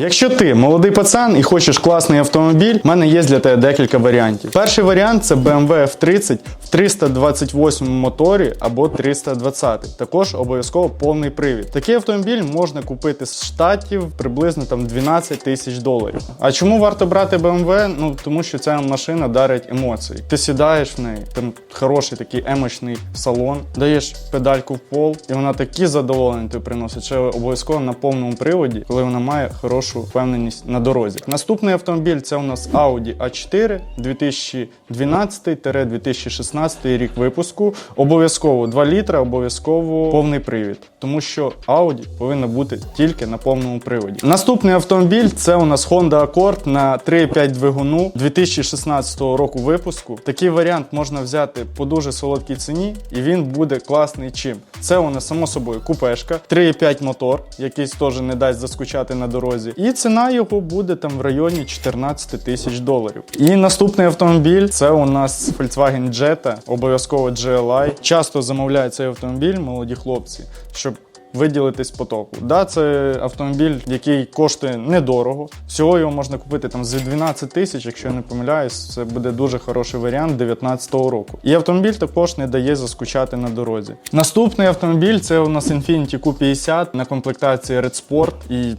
Якщо ти молодий пацан і хочеш класний автомобіль, в мене є для тебе декілька варіантів. Перший варіант це BMW F30 в 328 моторі або 320. Також обов'язково повний привід. Такий автомобіль можна купити з штатів приблизно там 12 тисяч доларів. А чому варто брати BMW? Ну тому що ця машина дарить емоції. Ти сідаєш в неї, там хороший такий емочний салон, даєш педальку в пол, і вона такі задоволення тобі приносить, що обов'язково на повному приводі, коли вона має хорошу впевненість на дорозі. Наступний автомобіль це у нас Audi A4 2012-2016 рік випуску. Обов'язково 2 літра, обов'язково повний привід, тому що Audi повинна бути тільки на повному приводі. Наступний автомобіль це у нас Honda Accord на 3,5 двигуну 2016 року випуску. Такий варіант можна взяти по дуже солодкій ціні, і він буде класний чим. Це у нас само собою купешка, 3,5 мотор, який теж не дасть заскучати на дорозі. І ціна його буде там в районі 14 тисяч доларів. І наступний автомобіль це у нас Volkswagen Jetta, обов'язково GLI. Часто замовляють цей автомобіль молоді хлопці, щоб виділитись потоку. Да, це автомобіль, який коштує недорого. Всього його можна купити там за 12 тисяч, якщо я не помиляюсь, це буде дуже хороший варіант 2019 року. І автомобіль також не дає заскучати на дорозі. Наступний автомобіль це у нас Infiniti Q50 на комплектації Red Sport і.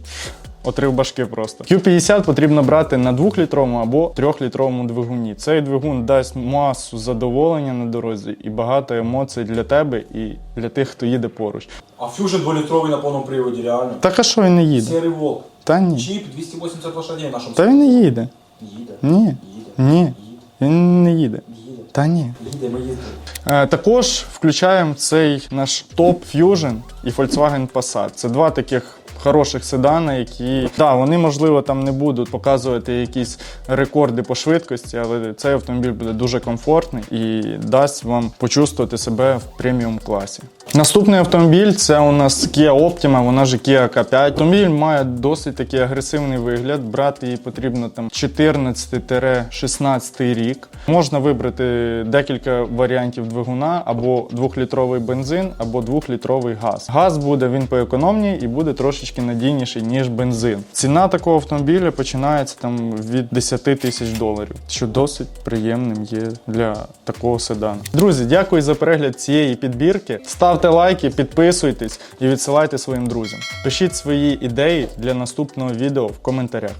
Отрив башки просто. Q50 потрібно брати на 2-літровому або 3-літровому двигуні. Цей двигун дасть масу задоволення на дорозі і багато емоцій для тебе і для тих, хто їде поруч. А Fusion 2-літровий на повному приводі, реально. Так а що він не їде? Серий волк. Та ні. Чіп 280 лошадей в нашому Та він не їде. Їде. Ні. Їде. Ні. Він не їде. Їде. Та ні. Їде, ми їздимо. Е, також включаємо цей наш топ Fusion і Volkswagen Passat. Це два таких. Хороших седана, які да, вони можливо там не будуть показувати якісь рекорди по швидкості, але цей автомобіль буде дуже комфортний і дасть вам почувствувати себе в преміум класі. Наступний автомобіль це у нас Kia Optima, вона ж Kia K5. Автомобіль має досить такий агресивний вигляд. Брати її потрібно там 14-16 рік. Можна вибрати декілька варіантів двигуна або 2-літровий бензин, або 2-літровий газ. Газ буде він поекономній і буде трошечки надійніший, ніж бензин. Ціна такого автомобіля починається там від 10 тисяч доларів, що досить приємним є для такого седану. Друзі, дякую за перегляд цієї підбірки. Ставте лайки, підписуйтесь і відсилайте своїм друзям. Пишіть свої ідеї для наступного відео в коментарях.